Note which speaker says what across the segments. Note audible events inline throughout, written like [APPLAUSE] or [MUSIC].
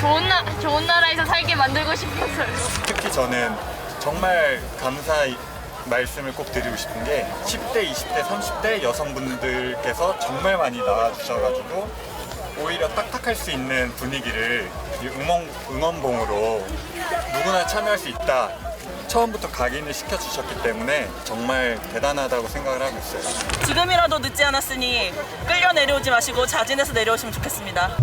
Speaker 1: 좋은 나 좋은 나라에서 살게 만들고 싶어서요.
Speaker 2: 특히 저는 정말 감사 말씀을 꼭 드리고 싶은 게 10대, 20대, 30대 여성분들께서 정말 많이 나와주셔가지고 오히려 딱딱할 수 있는 분위기를 이 응원, 응원봉으로 누구나 참여할 수 있다. 처음부터 각인을 시켜주셨기 때문에 정말 대단하다고 생각을 하고 있어요.
Speaker 3: 지금이라도 늦지 않았으니 끌려 내려오지 마시고 자진해서 내려오시면 좋겠습니다.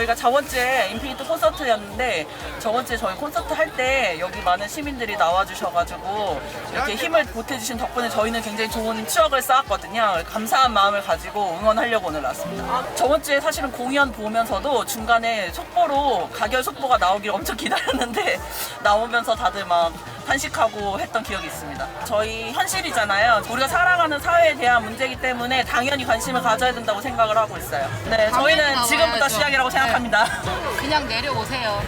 Speaker 3: 저희가 저번 주에 인피니트 콘서트였는데 저번 주에 저희 콘서트 할 때 여기 많은 시민들이 나와주셔가지고 이렇게 힘을 보태주신 덕분에 저희는 굉장히 좋은 추억을 쌓았거든요. 감사한 마음을 가지고 응원하려고 오늘 왔습니다. 저번 주에 사실은 공연 보면서도 중간에 속보로 가결 속보가 나오길 엄청 기다렸는데 [LAUGHS] 나오면서 다들 막 탄식하고 했던 기억이 있습니다. 저희 현실이잖아요. 우리가 살아가는 사회에 대한 문제이기 때문에 당연히 관심을 가져야 된다고 생각을 하고 있어요. 네, 저희는
Speaker 4: 당연히
Speaker 3: 지금부터
Speaker 4: 나와야죠.
Speaker 3: 시작이라고 생각합니다.
Speaker 4: 그냥 내려오세요.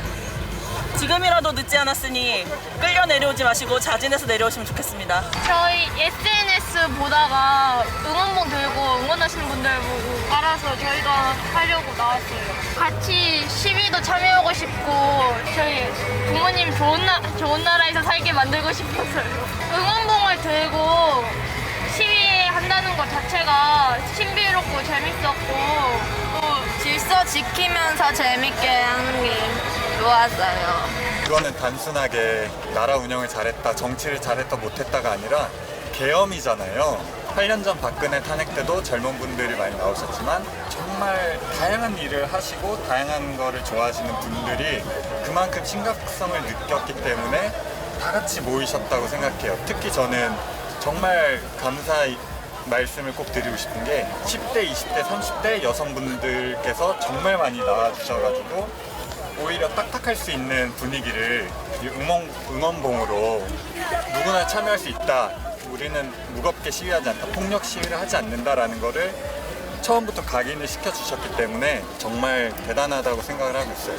Speaker 3: 지금이라도 늦지 않았으니 끌려 내려오지 마시고 자진해서 내려오시면 좋겠습니다.
Speaker 1: 저희 SNS 보다가 응원봉 들고 응원하시는 분들 보고 알아서 저희가 하려고 나왔어요. 같이 시위도 참여하고 싶고 저희 부모님 좋은 나 좋은 나라에서 살게 만들고 싶어서요. 응원봉을 들고 시위한다는 것 자체가 신비롭고 재밌었고 또
Speaker 5: 질서 지키면서 재밌게 하는 게 좋았어요.
Speaker 2: 그거는 단순하게 나라 운영을 잘했다, 정치를 잘했다, 못했다가 아니라 계엄이잖아요. 8년 전 박근혜 탄핵 때도 젊은 분들이 많이 나오셨지만 정말 다양한 일을 하시고 다양한 거를 좋아하시는 분들이 그만큼 심각성을 느꼈기 때문에 다 같이 모이셨다고 생각해요. 특히 저는 정말 감사 말씀을 꼭 드리고 싶은 게 10대, 20대, 30대 여성분들께서 정말 많이 나와주셔가지고 오히려 딱딱할 수 있는 분위기를 이 응원, 응원봉으로 누구나 참여할 수 있다. 우리는 무겁게 시위하지 않다. 폭력 시위를 하지 않는다라는 거를 처음부터 각인을 시켜주셨기 때문에 정말 대단하다고 생각을 하고 있어요.